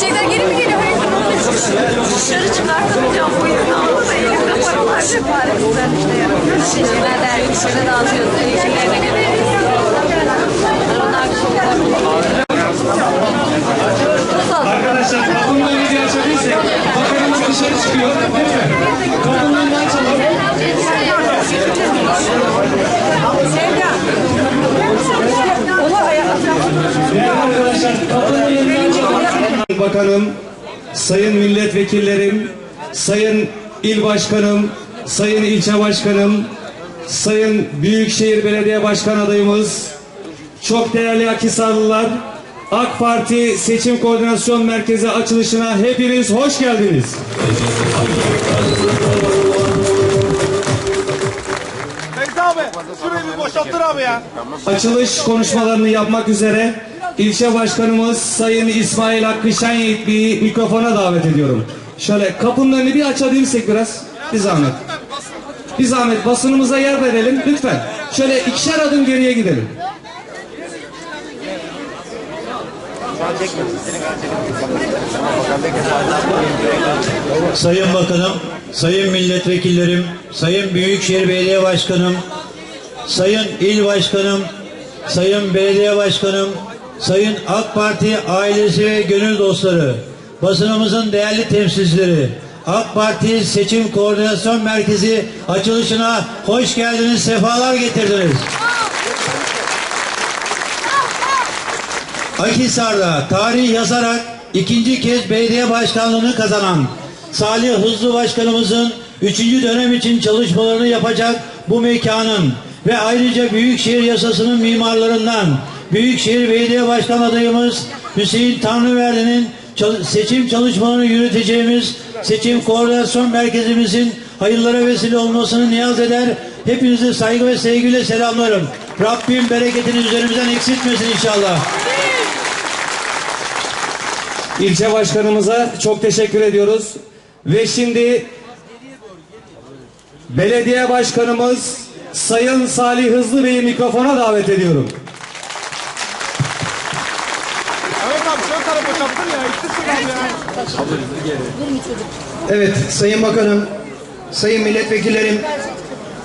Şeyler geri mi geliyor? Dışarı çıkartıp hocam bu yüzden aldı da elimde paralar var. Güzel işte yaramıyor. Şişeler dergisiyle dağıtıyoruz. Elçilerine göre. Onlar çok güzel. Arkadaşlar kapımla ilgili açabilirsek bakanımız dışarı çıkıyor değil mi? Kapımdan çalalım. Bakanım, sayın milletvekillerim, sayın il başkanım, sayın ilçe başkanım, sayın Büyükşehir Belediye Başkan adayımız, çok değerli Akhisarlılar, AK Parti Seçim Koordinasyon Merkezi açılışına hepiniz hoş geldiniz. Feyzi şurayı bir boşalttır abi ya. Açılış konuşmalarını yapmak üzere ilçe başkanımız Sayın İsmail Hakkı Şenyiğit bir mikrofona davet ediyorum. Şöyle kapının önünü bir açabilirsek biraz. Bir zahmet. Bir zahmet basınımıza yer verelim lütfen. Şöyle ikişer adım geriye gidelim. Sayın Bakanım, Sayın Milletvekillerim, Sayın Büyükşehir Belediye Başkanım, Sayın İl Başkanım, Sayın Belediye Başkanım, Sayın AK Parti ailesi ve gönül dostları, basınımızın değerli temsilcileri, AK Parti Seçim Koordinasyon Merkezi açılışına hoş geldiniz, sefalar getirdiniz. Akhisar'da tarih yazarak ikinci kez belediye başkanlığını kazanan Salih Hızlı Başkanımızın üçüncü dönem için çalışmalarını yapacak bu mekanın ve ayrıca Büyükşehir Yasası'nın mimarlarından Büyükşehir Belediye Başkan adayımız Hüseyin Tanrıverdi'nin seçim çalışmalarını yürüteceğimiz seçim koordinasyon merkezimizin hayırlara vesile olmasını niyaz eder. Hepinizi saygı ve sevgiyle selamlarım. Rabbim bereketini üzerimizden eksiltmesin inşallah. İlçe başkanımıza çok teşekkür ediyoruz. Ve şimdi belediye başkanımız Sayın Salih Hızlı Bey'i mikrofona davet ediyorum. Evet abi şu tarafı boşalttır ya. İkisi abi ya. Evet, Sayın Bakanım, Sayın Milletvekillerim,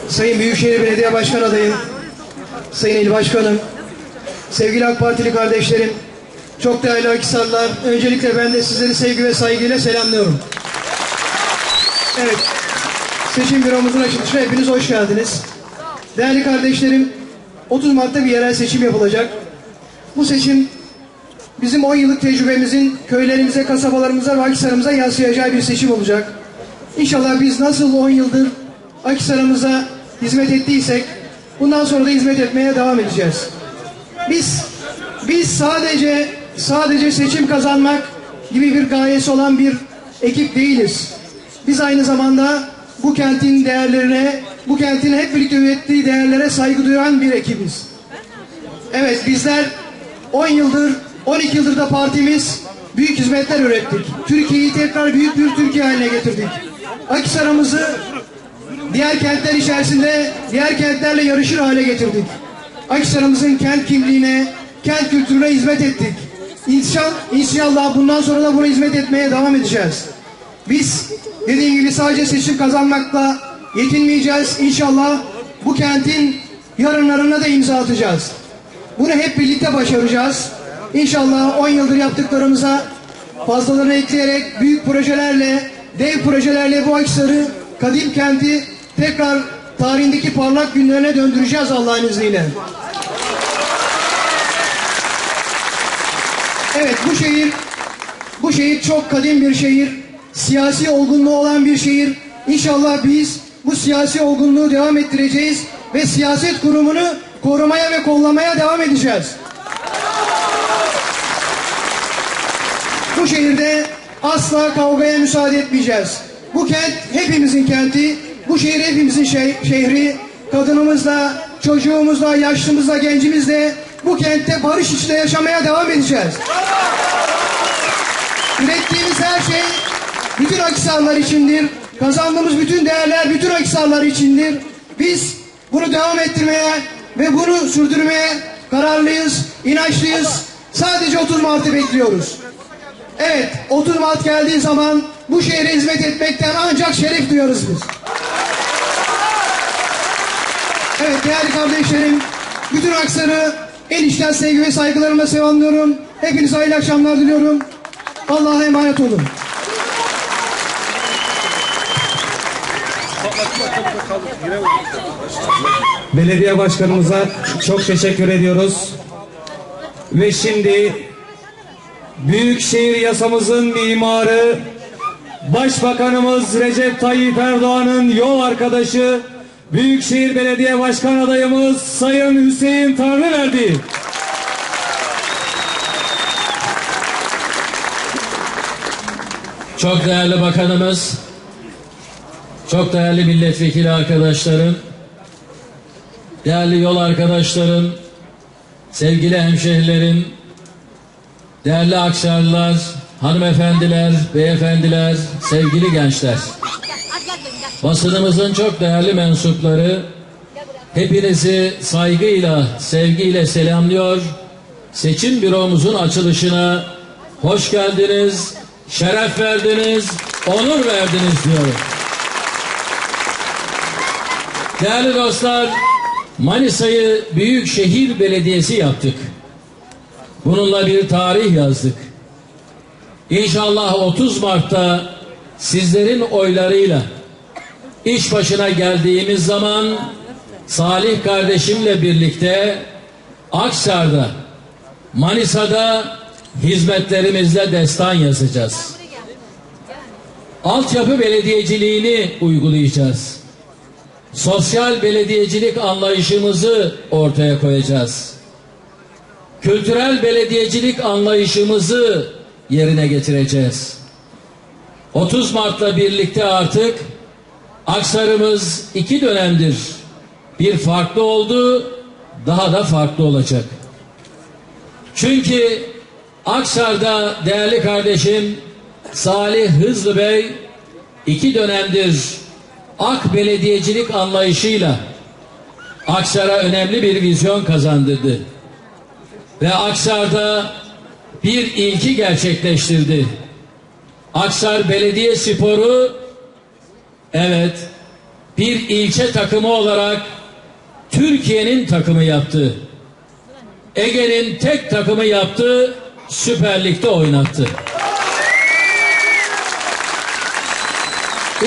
Sayın Büyükşehir Belediye Başkan adayım, Sayın İl Başkanım, sevgili AK Partili kardeşlerim, çok değerli Akhisarlılar, öncelikle ben de sizleri sevgi ve saygıyla selamlıyorum. Evet, seçim büromuzun açılışına hepiniz hoş geldiniz. Değerli kardeşlerim, 30 Mart'ta bir yerel seçim yapılacak. Bu seçim bizim 10 yıllık tecrübemizin köylerimize, kasabalarımıza ve Akhisar'ımıza yansıyacağı bir seçim olacak. İnşallah biz nasıl 10 yıldır Akhisar'ımıza hizmet ettiysek bundan sonra da hizmet etmeye devam edeceğiz. Biz biz sadece sadece seçim kazanmak gibi bir gayesi olan bir ekip değiliz. Biz aynı zamanda bu kentin değerlerine, bu kentin hep birlikte ürettiği değerlere saygı duyan bir ekibiz. Evet bizler 10 yıldır, 12 yıldır da partimiz büyük hizmetler ürettik. Türkiye'yi tekrar büyük bir Türkiye haline getirdik. Akhisar'ımızı diğer kentler içerisinde diğer kentlerle yarışır hale getirdik. Akhisar'ımızın kent kimliğine, kent kültürüne hizmet ettik. İnşallah, inşallah bundan sonra da buna hizmet etmeye devam edeceğiz. Biz dediğim gibi sadece seçim kazanmakla yetinmeyeceğiz. İnşallah bu kentin yarınlarına da imza atacağız. Bunu hep birlikte başaracağız. İnşallah 10 yıldır yaptıklarımıza fazlalarını ekleyerek büyük projelerle, dev projelerle bu Akhisar'ı, kadim kenti tekrar tarihindeki parlak günlerine döndüreceğiz Allah'ın izniyle. Evet bu şehir bu şehir çok kadim bir şehir. Siyasi olgunluğu olan bir şehir. İnşallah biz bu siyasi olgunluğu devam ettireceğiz ve siyaset kurumunu korumaya ve kollamaya devam edeceğiz. Bu şehirde asla kavgaya müsaade etmeyeceğiz. Bu kent hepimizin kenti. Bu şehir hepimizin şey- şehri. Kadınımızla, çocuğumuzla, yaşlımızla, gencimizle bu kentte barış içinde yaşamaya devam edeceğiz. Ürettiğimiz her şey bütün Akhisarlar içindir. Kazandığımız bütün değerler bütün Akhisarlar içindir. Biz bunu devam ettirmeye ve bunu sürdürmeye kararlıyız, inançlıyız. Sadece 30 Mart'ı bekliyoruz. Evet, 30 Mart geldiği zaman bu şehre hizmet etmekten ancak şeref duyarız biz. Evet değerli kardeşlerim, bütün Aksar'ı en içten sevgi ve saygılarımla selamlıyorum. Hepinize hayırlı akşamlar diliyorum. Allah'a emanet olun. Belediye başkanımıza çok teşekkür ediyoruz. Ve şimdi Büyükşehir yasamızın mimarı Başbakanımız Recep Tayyip Erdoğan'ın yol arkadaşı Büyükşehir Belediye Başkan adayımız Sayın Hüseyin Tanrıverdi. Çok değerli bakanımız, çok değerli milletvekili arkadaşlarım, değerli yol arkadaşlarım, sevgili hemşehrilerim, değerli Akşarlılar, hanımefendiler, beyefendiler, sevgili gençler. Basınımızın çok değerli mensupları, hepinizi saygıyla, sevgiyle selamlıyor. Seçim büromuzun açılışına hoş geldiniz, şeref verdiniz, onur verdiniz diyorum. Değerli dostlar, Manisa'yı Büyükşehir Belediyesi yaptık. Bununla bir tarih yazdık. İnşallah 30 Mart'ta sizlerin oylarıyla iş başına geldiğimiz zaman Salih kardeşimle birlikte Aksar'da, Manisa'da hizmetlerimizle destan yazacağız. Altyapı belediyeciliğini uygulayacağız. Sosyal belediyecilik anlayışımızı ortaya koyacağız. Kültürel belediyecilik anlayışımızı yerine getireceğiz. 30 Mart'la birlikte artık Aksarımız iki dönemdir bir farklı oldu, daha da farklı olacak. Çünkü Aksar'da değerli kardeşim Salih Hızlı Bey iki dönemdir AK belediyecilik anlayışıyla Aksar'a önemli bir vizyon kazandırdı. Ve Aksar'da bir ilki gerçekleştirdi. Aksar Belediye Sporu evet bir ilçe takımı olarak Türkiye'nin takımı yaptı. Ege'nin tek takımı yaptı, Süper Lig'de oynattı.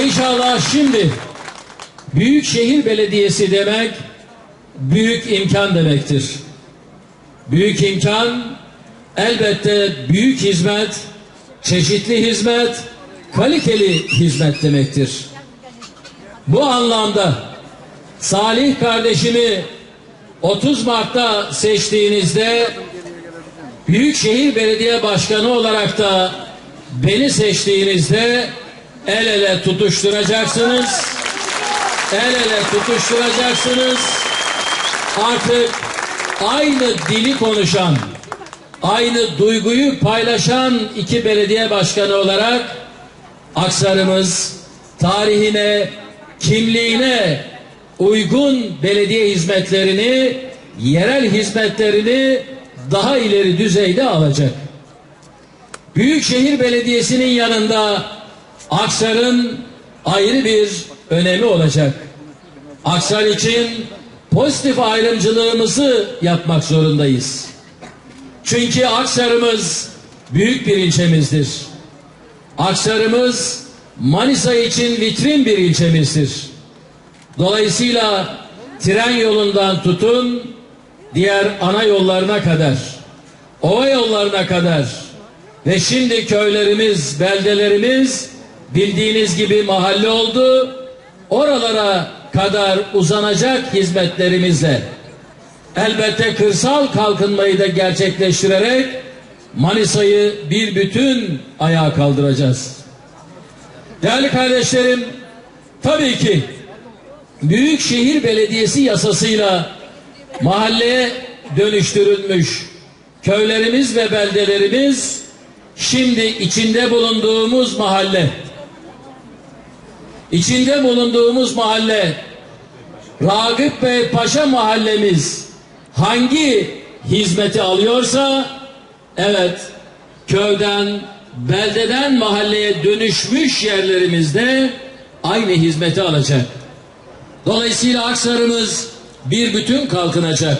İnşallah şimdi Büyükşehir Belediyesi demek büyük imkan demektir. Büyük imkan elbette büyük hizmet, çeşitli hizmet, kaliteli hizmet demektir. Bu anlamda Salih kardeşimi 30 Mart'ta seçtiğinizde Büyükşehir Belediye Başkanı olarak da beni seçtiğinizde el ele tutuşturacaksınız. El ele tutuşturacaksınız. Artık aynı dili konuşan, aynı duyguyu paylaşan iki belediye başkanı olarak Aksarımız tarihine, kimliğine uygun belediye hizmetlerini, yerel hizmetlerini daha ileri düzeyde alacak. Büyükşehir Belediyesi'nin yanında Aksar'ın ayrı bir önemi olacak. Aksar için pozitif ayrımcılığımızı yapmak zorundayız. Çünkü Aksar'ımız büyük bir ilçemizdir. Aksar'ımız Manisa için vitrin bir ilçemizdir. Dolayısıyla tren yolundan tutun diğer ana yollarına kadar, ova yollarına kadar ve şimdi köylerimiz, beldelerimiz bildiğiniz gibi mahalle oldu. Oralara kadar uzanacak hizmetlerimizle elbette kırsal kalkınmayı da gerçekleştirerek Manisa'yı bir bütün ayağa kaldıracağız. Değerli kardeşlerim, tabii ki Büyükşehir Belediyesi yasasıyla mahalleye dönüştürülmüş köylerimiz ve beldelerimiz şimdi içinde bulunduğumuz mahalle içinde bulunduğumuz mahalle Ragıp Bey Paşa mahallemiz hangi hizmeti alıyorsa evet köyden beldeden mahalleye dönüşmüş yerlerimizde aynı hizmeti alacak. Dolayısıyla Aksar'ımız bir bütün kalkınacak.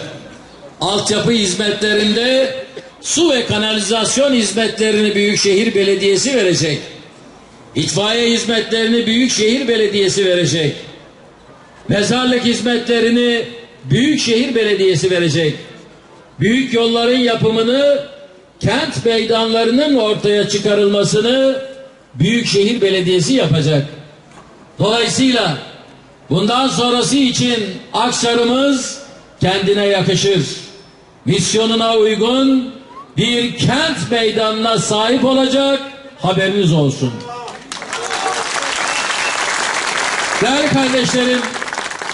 Altyapı hizmetlerinde su ve kanalizasyon hizmetlerini Büyükşehir Belediyesi verecek. İtfaiye hizmetlerini Büyükşehir Belediyesi verecek. Mezarlık hizmetlerini Büyükşehir Belediyesi verecek. Büyük yolların yapımını, kent meydanlarının ortaya çıkarılmasını Büyükşehir Belediyesi yapacak. Dolayısıyla bundan sonrası için Akşar'ımız kendine yakışır. Misyonuna uygun bir kent meydanına sahip olacak haberiniz olsun. Değerli kardeşlerim,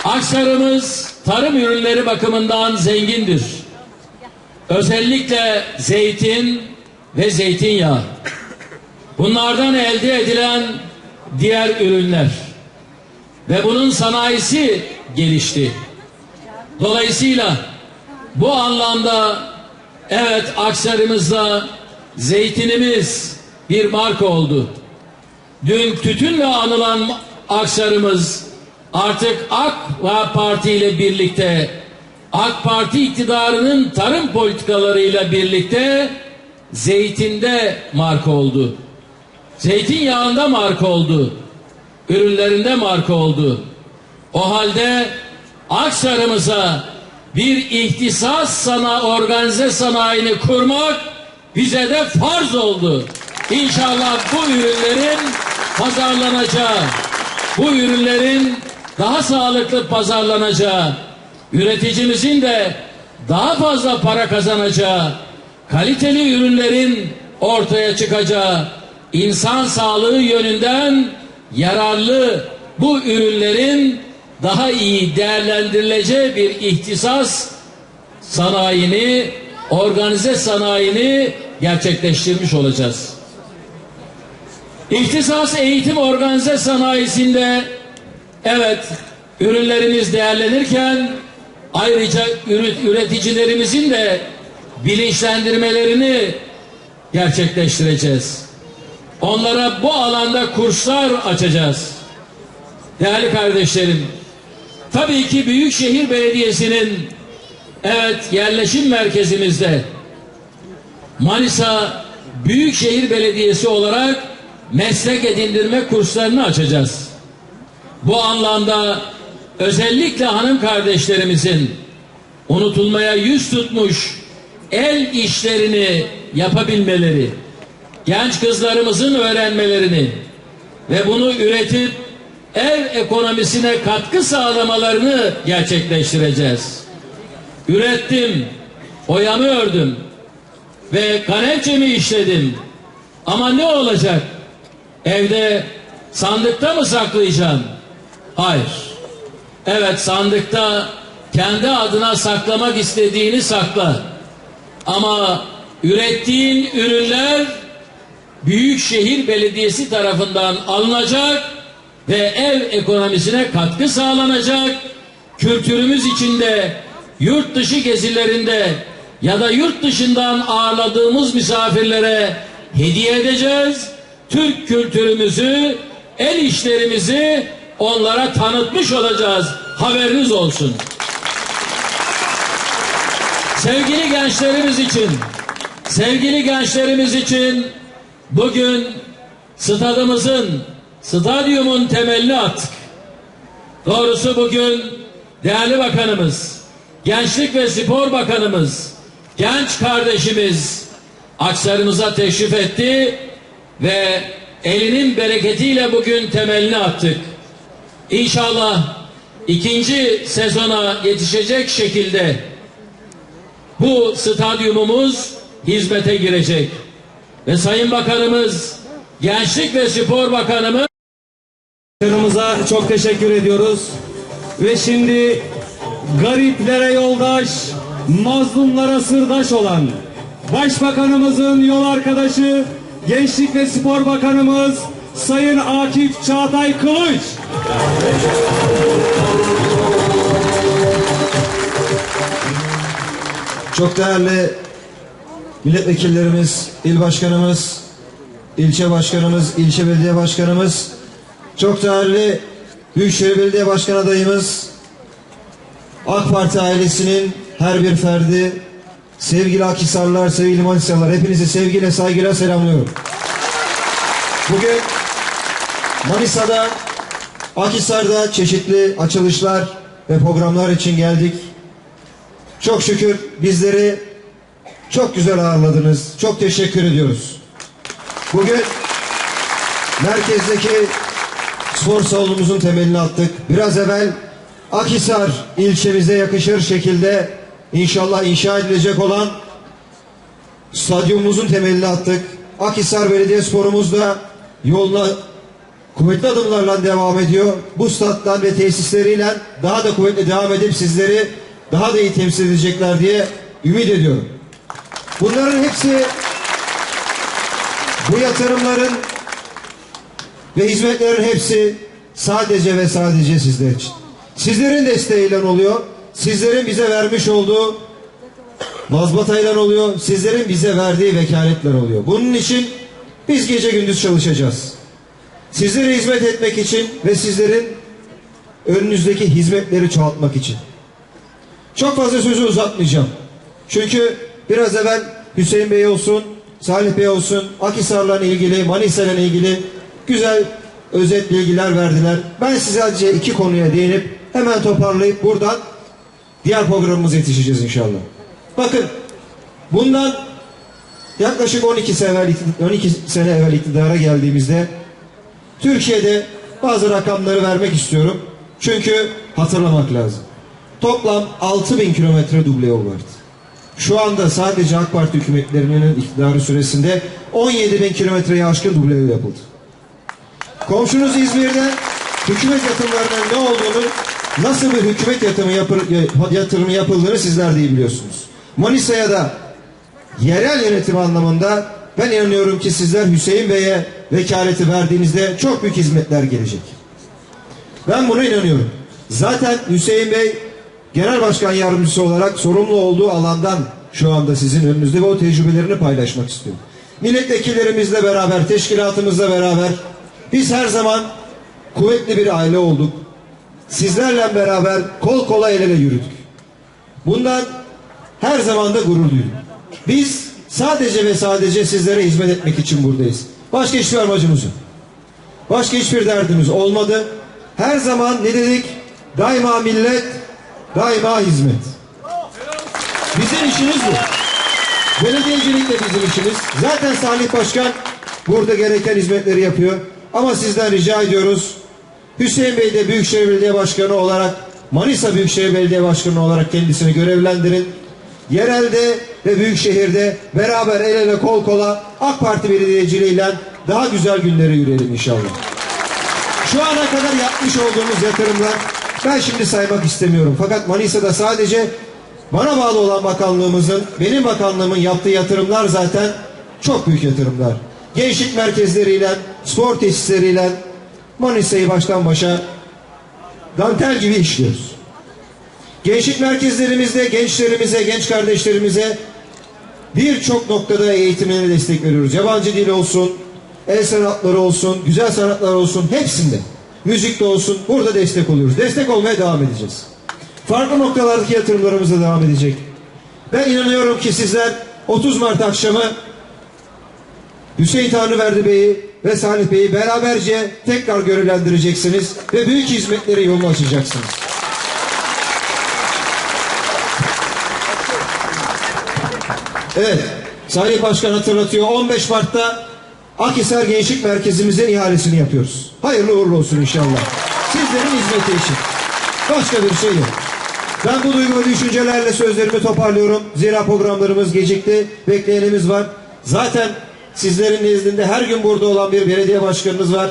Aksarımız tarım ürünleri bakımından zengindir. Özellikle zeytin ve zeytinyağı. Bunlardan elde edilen diğer ürünler. Ve bunun sanayisi gelişti. Dolayısıyla bu anlamda evet Aksarımızda zeytinimiz bir marka oldu. Dün tütünle anılan Aksarımız artık AK Parti ile birlikte AK Parti iktidarının tarım politikalarıyla birlikte zeytinde marka oldu. Zeytinyağında marka oldu. Ürünlerinde marka oldu. O halde Aksarımıza bir ihtisas sana organize sanayini kurmak bize de farz oldu. İnşallah bu ürünlerin pazarlanacağı, bu ürünlerin daha sağlıklı pazarlanacağı, üreticimizin de daha fazla para kazanacağı, kaliteli ürünlerin ortaya çıkacağı, insan sağlığı yönünden yararlı bu ürünlerin daha iyi değerlendirileceği bir ihtisas sanayini, organize sanayini gerçekleştirmiş olacağız. İhtisas eğitim organize sanayisinde evet ürünlerimiz değerlenirken ayrıca üreticilerimizin de bilinçlendirmelerini gerçekleştireceğiz. Onlara bu alanda kurslar açacağız. Değerli kardeşlerim, tabii ki Büyükşehir Belediyesi'nin evet yerleşim merkezimizde Manisa Büyükşehir Belediyesi olarak meslek edindirme kurslarını açacağız. Bu anlamda özellikle hanım kardeşlerimizin unutulmaya yüz tutmuş el işlerini yapabilmeleri, genç kızlarımızın öğrenmelerini ve bunu üretip ev ekonomisine katkı sağlamalarını gerçekleştireceğiz. Ürettim, oyamı ördüm ve kanepçemi işledim. Ama ne olacak? Evde sandıkta mı saklayacağım? Hayır. Evet sandıkta kendi adına saklamak istediğini sakla. Ama ürettiğin ürünler Büyükşehir Belediyesi tarafından alınacak ve ev ekonomisine katkı sağlanacak. Kültürümüz içinde yurt dışı gezilerinde ya da yurt dışından ağırladığımız misafirlere hediye edeceğiz. Türk kültürümüzü, el işlerimizi onlara tanıtmış olacağız. Haberiniz olsun. Sevgili gençlerimiz için, sevgili gençlerimiz için bugün stadımızın, stadyumun temelini attık. Doğrusu bugün değerli bakanımız, Gençlik ve Spor Bakanımız, genç kardeşimiz Aksarımıza teşrif etti ve elinin bereketiyle bugün temelini attık. İnşallah ikinci sezona yetişecek şekilde bu stadyumumuz hizmete girecek. Ve Sayın Bakanımız, Gençlik ve Spor Bakanımız Başkanımıza çok teşekkür ediyoruz. Ve şimdi gariplere yoldaş, mazlumlara sırdaş olan Başbakanımızın yol arkadaşı Gençlik ve Spor Bakanımız Sayın Akif Çağatay Kılıç. Çok değerli milletvekillerimiz, il başkanımız, ilçe başkanımız, ilçe belediye başkanımız, çok değerli Büyükşehir Belediye Başkan adayımız, AK Parti ailesinin her bir ferdi, sevgili Akhisarlar, sevgili Manisalılar, hepinizi sevgiyle, saygıyla selamlıyorum. Bugün Manisa'da, Akhisar'da çeşitli açılışlar ve programlar için geldik. Çok şükür bizleri çok güzel ağırladınız. Çok teşekkür ediyoruz. Bugün merkezdeki spor salonumuzun temelini attık. Biraz evvel Akhisar ilçemize yakışır şekilde inşallah inşa edilecek olan stadyumumuzun temelini attık. Akhisar Belediyesporumuz da yoluna kuvvetli adımlarla devam ediyor. Bu stat'tan ve tesisleriyle daha da kuvvetli devam edip sizleri daha da iyi temsil edecekler diye ümit ediyorum. Bunların hepsi bu yatırımların ve hizmetlerin hepsi sadece ve sadece sizler için. Sizlerin desteğiyle oluyor. Sizlerin bize vermiş olduğu mazbatayla oluyor. Sizlerin bize verdiği vekaletler oluyor. Bunun için biz gece gündüz çalışacağız. Sizlere hizmet etmek için ve sizlerin önünüzdeki hizmetleri çoğaltmak için. Çok fazla sözü uzatmayacağım. Çünkü biraz evvel Hüseyin Bey olsun, Salih Bey olsun, Akhisar'la ilgili, Manisa'yla ilgili güzel özet bilgiler verdiler. Ben size sadece iki konuya değinip hemen toparlayıp buradan diğer programımıza yetişeceğiz inşallah. Bakın bundan yaklaşık 12 sene evvel, 12 sene evvel iktidara geldiğimizde Türkiye'de bazı rakamları vermek istiyorum. Çünkü hatırlamak lazım. Toplam 6000 kilometre duble yol vardı. Şu anda sadece AK Parti hükümetlerinin iktidarı süresinde 17 bin kilometreye aşkın duble yol yapıldı. Komşunuz İzmir'de hükümet yatırımlarının ne olduğunu, nasıl bir hükümet yatırımı, yapır, yatırımı yapıldığını sizler de iyi biliyorsunuz. Manisa'ya da yerel yönetim anlamında ben inanıyorum ki sizler Hüseyin Bey'e vekaleti verdiğinizde çok büyük hizmetler gelecek. Ben buna inanıyorum. Zaten Hüseyin Bey genel başkan yardımcısı olarak sorumlu olduğu alandan şu anda sizin önünüzde ve o tecrübelerini paylaşmak istiyorum. Milletvekillerimizle beraber, teşkilatımızla beraber biz her zaman kuvvetli bir aile olduk. Sizlerle beraber kol kola el ele yürüdük. Bundan her zaman da gurur duydum. Biz sadece ve sadece sizlere hizmet etmek için buradayız. Başka hiçbir amacımız yok. Başka hiçbir derdimiz olmadı. Her zaman ne dedik? Daima millet, daima hizmet. Bizim işimiz bu. Belediyecilik de bizim işimiz. Zaten Salih Başkan burada gereken hizmetleri yapıyor. Ama sizden rica ediyoruz. Hüseyin Bey de Büyükşehir Belediye Başkanı olarak Manisa Büyükşehir Belediye Başkanı olarak kendisini görevlendirin. Yerelde ve Büyükşehir'de beraber el ele kol kola AK Parti belediyeciliğiyle daha güzel günleri yürüyelim inşallah. Şu ana kadar yapmış olduğumuz yatırımlar ben şimdi saymak istemiyorum. Fakat Manisa'da sadece bana bağlı olan bakanlığımızın, benim bakanlığımın yaptığı yatırımlar zaten çok büyük yatırımlar. Gençlik merkezleriyle, spor tesisleriyle Manisa'yı baştan başa dantel gibi işliyoruz. Gençlik merkezlerimizde gençlerimize, genç kardeşlerimize birçok noktada eğitimine destek veriyoruz. Yabancı dil olsun, el sanatları olsun, güzel sanatlar olsun hepsinde. Müzikte olsun burada destek oluyoruz. Destek olmaya devam edeceğiz. Farklı noktalardaki yatırımlarımız da devam edecek. Ben inanıyorum ki sizler 30 Mart akşamı Hüseyin Tanrıverdi Bey'i ve Salih Bey'i beraberce tekrar görevlendireceksiniz ve büyük hizmetleri yolunu açacaksınız. Evet, Salih Başkan hatırlatıyor. 15 Mart'ta Akhisar Gençlik Merkezimizin ihalesini yapıyoruz. Hayırlı uğurlu olsun inşallah. Sizlerin hizmeti için. Başka bir şey yok. Ben bu duygu ve düşüncelerle sözlerimi toparlıyorum. Zira programlarımız gecikti. Bekleyenimiz var. Zaten sizlerin nezdinde her gün burada olan bir belediye başkanınız var.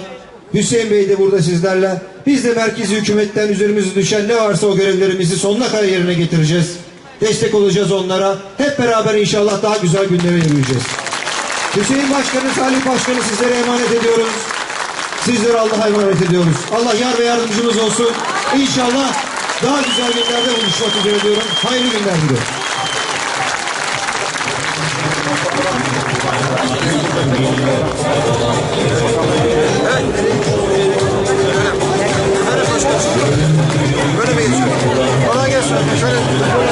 Hüseyin Bey de burada sizlerle. Biz de merkezi hükümetten üzerimize düşen ne varsa o görevlerimizi sonuna kadar yerine getireceğiz. Destek olacağız onlara. Hep beraber inşallah daha güzel günlere yürüyeceğiz. Hüseyin Başkanı, Salih Başkanı sizlere emanet ediyoruz. Sizleri Allah'a emanet ediyoruz. Allah yar ve yardımcımız olsun. İnşallah daha güzel günlerde buluşmak üzere diyorum. Hayırlı günler diliyorum. Böyle mi geçiyor? Şey Kolay gelsin. Şöyle.